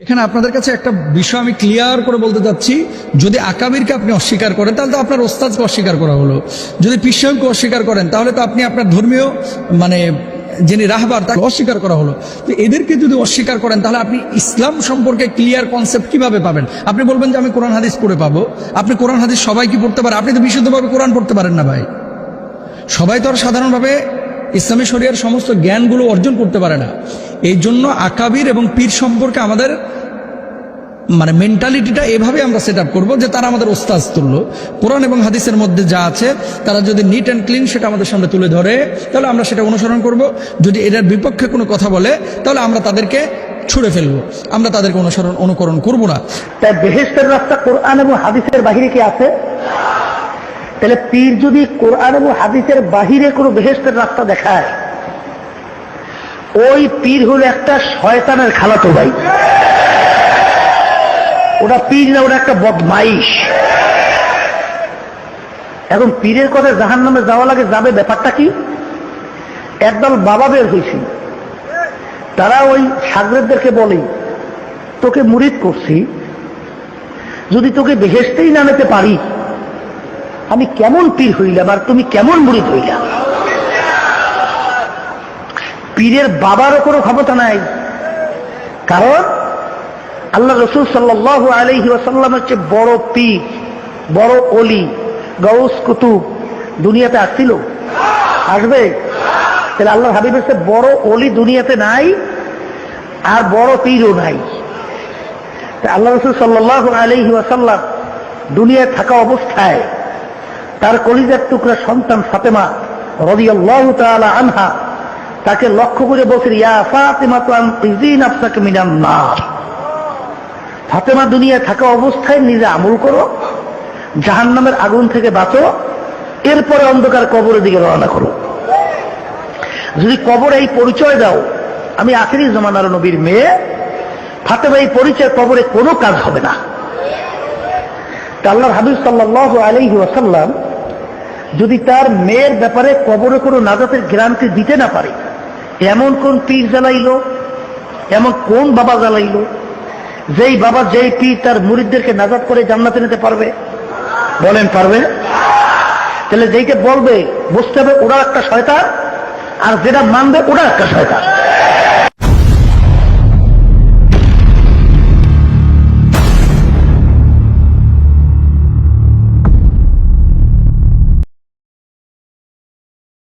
এখানে আপনাদের কাছে একটা বিষয় আমি ক্লিয়ার করে বলতে চাচ্ছি। যদি আকাবিরকে আপনি অস্বীকার করেন, তাহলে তো আপনার ওস্তাদকে অস্বীকার করা হলো। যদি পিসাহকে অস্বীকার করেন, তাহলে তো আপনি আপনার ধর্মীয় মানে যিনি রাহবার, তাকে অস্বীকার করা হলো। তো এদেরকে যদি অস্বীকার করেন, তাহলে আপনি ইসলাম সম্পর্কে ক্লিয়ার কনসেপ্ট কীভাবে পাবেন? আপনি বলবেন যে, আমি কোরআন হাদিস পড়ে পাবো। আপনি কোরআন হাদিস সবাই কি পড়তে পারেন আপনি তো বিশুদ্ধভাবে কোরআন পড়তে পারেন না ভাই। সবাই তো আর সাধারণভাবে ইসলামী শরিয়ার সমস্ত জ্ঞানগুলো অর্জন করতে পারে না। এই জন্য আকাবির এবং পীর সম্পর্কে আমাদের মানে মেন্টালিটিটা এভাবে আমরা সেট আপ করব যে তারা আমাদের ওস্তাজ তুল্য। কোরআন এবং হাদিসের মধ্যে যা আছে, তারা যদি নিট অ্যান্ড ক্লিন সেটা আমাদের সামনে তুলে ধরে, তাহলে আমরা সেটা অনুসরণ করব। যদি এটার বিপক্ষে কোনো কথা বলে, তাহলে আমরা তাদেরকে ছুড়ে ফেলব। আমরা তাদেরকে অনুসরণ, অনুকরণ করব না। তাই বেহেস্তের রাস্তা কোরআন এবং হাদিসের বাহিরে কি আছে? তাহলে পীর যদি কোরআন এবং হাদিসের বাহিরে কোনো বেহেস্তের রাস্তা দেখায়, ওই পীর হলো একটা শয়তানের খালাতো ভাই। ওটা পীর না, ওটা একটা বদমাইশ। এখন পীরের কথা জাহান নামে যাওয়া লাগে যাবে, ব্যাপারটা কি? একদল বাবা বের হয়েছিল তারা ওই সাগরেদদেরকে বলে, তোকে মুরিদ করছি। যদি তোকে বেহেস্তেই না নিতে পারি আমি কেমন পীর হইলাম আর তুমি কেমন মুরিদ হইলাম পীরের বাবারও কোনো ক্ষমতা নাই। কারণ আল্লাহ রসুল সাল্লাহ আলহি ওয়াসাল্লাম হচ্ছে বড় পীর, বড় অলি গৌস কুতুব দুনিয়াতে আসছিল। আসবে? তাহলে আল্লাহ হাবিব হচ্ছে বড় অলি দুনিয়াতে নাই আর বড় পীরও নাই। আল্লাহ রসুল সাল্লাহ আলহি ওয়াসাল্লাম দুনিয়ায় থাকা অবস্থায় তার কলিজার টুকরা সন্তান ফাতেমা রদিয়াল্লাহ তাআলা আনহা, তাকে লক্ষ্য করে বলছেন, ইয়া ফাতেমা তো আফসাকে মিনান নার। ফাতেমা দুনিয়ায় থাকা অবস্থায় নিজে আমল করো, জাহান্নামের আগুন থেকে বাঁচো, এরপরে অন্ধকার কবরের দিকে রওনা করো। যদি কবরে এই পরিচয় দাও, আমি আখেরি জমানার নবীর মেয়ে, ফাতেমা এই পরিচয় কবরে কোনো কাজ হবে না। আল্লাহর হাবিব সাল্লাহ আলাইহি ওয়াসাল্লাম যদি তার মেয়ের ব্যাপারে কবরে কোনো নাজাতের গ্রান্তি দিতে না পারে, এমন কোন পীর জ্বালাইল? এমন কোন বাবা জ্বালাইল? যেই বাবা যেই পীর তার মুরিদদেরকে নাজাত করে জান্নাতে নিতে পারবে? বলেন, পারবে? তাহলে যেইকে বলবে, বুঝতে হবে ওরা একটা শয়তান, আর যেটা মানবে ওরা একটা শয়তান।